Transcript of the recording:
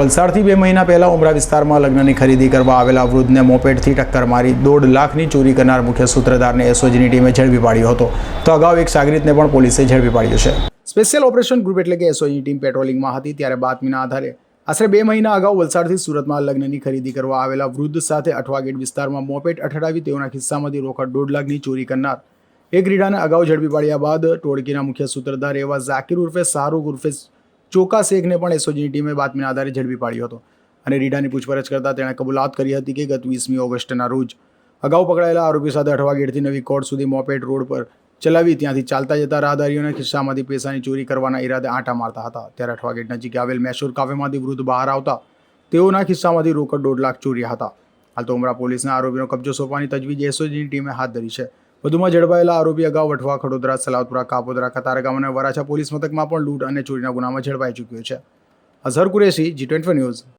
વલસાડથી બે મહિના પહેલા ઉમરા વિસ્તારમાં લગ્નની ખરીદી કરવા આવેલા વૃદ્ધને મોપેડથી ટક્કર મારી દોઢ લાખની ચોરી કરનાર મુખ્ય સૂત્રધારને એસઓજીની ટીમે ઝડપી પાડ્યો હતો. તો અગાઉ એક સાગરીતને પણ પોલીસે ઝડપી પાડ્યો છે. સ્પેશિયલ ઓપરેશન ગ્રુપ એટલે કે એસઓજીની ટીમ પેટ્રોલિંગમાં હતી ત્યારે બાતમીના આધારે આશરે બે મહિના અગાઉ વલસાડથી સુરતમાં લગ્નની ખરીદી કરવા આવેલા વૃદ્ધ સાથે અઠવા ગેટ વિસ્તારમાં મોપેટ અઠડાવી તેઓના ખિસ્સામાંથી રોકડ દોઢ લાખની ચોરી કરનાર એક રીડાને અગાઉ ઝડપી પાડ્યા બાદ ટોળકીના મુખ્ય સૂત્રધાર એવા ઝાકીર ઉર્ફે શાહરૂખ ઉર્ફે ચોકા શેખને પણ એસઓજીની ટીમે બાતમીના આધારે ઝડપી પાડ્યો હતો. અને રીડાની પૂછપરછ કરતાં તેણે કબૂલાત કરી હતી કે ગત વીસમી ઓગસ્ટના રોજ અગાઉ પકડાયેલા આરોપી સાથે અઠવા નવી કોર્ટ સુધી મોપેટ રોડ પર ચલાવી ત્યાંથી ચાલતા જતા રાહદારીઓના ખિસ્સામાંથી પૈસાની ચોરી કરવાના ઈરાદે આંટા મારતા હતા. ત્યારે અઠવાગેટ નજીક આવેલ મેસૂર કાફેમાંથી વૃદ્ધ બહાર આવતા તેઓના ખિસ્સામાંથી રોકડ દોઢ લાખ ચોર્યા હતા. હાલ તો ઉમરા પોલીસના આરોપીનો કબજો સોંપવાની તજવીજ એસઓજીની ટીમે હાથ ધરી છે. વધુમાં ઝડપાયેલા આરોપી અગાઉ વઠવા ખડોદરા, સલાવતપુરા, કાપોદરા, કતારગામ અને વરાછા પોલીસ મથકમાં પણ લૂંટ અને ચોરીના ગુનામાં ઝડપાઈ ચૂક્યો છે. Azhar Qureshi G twenty news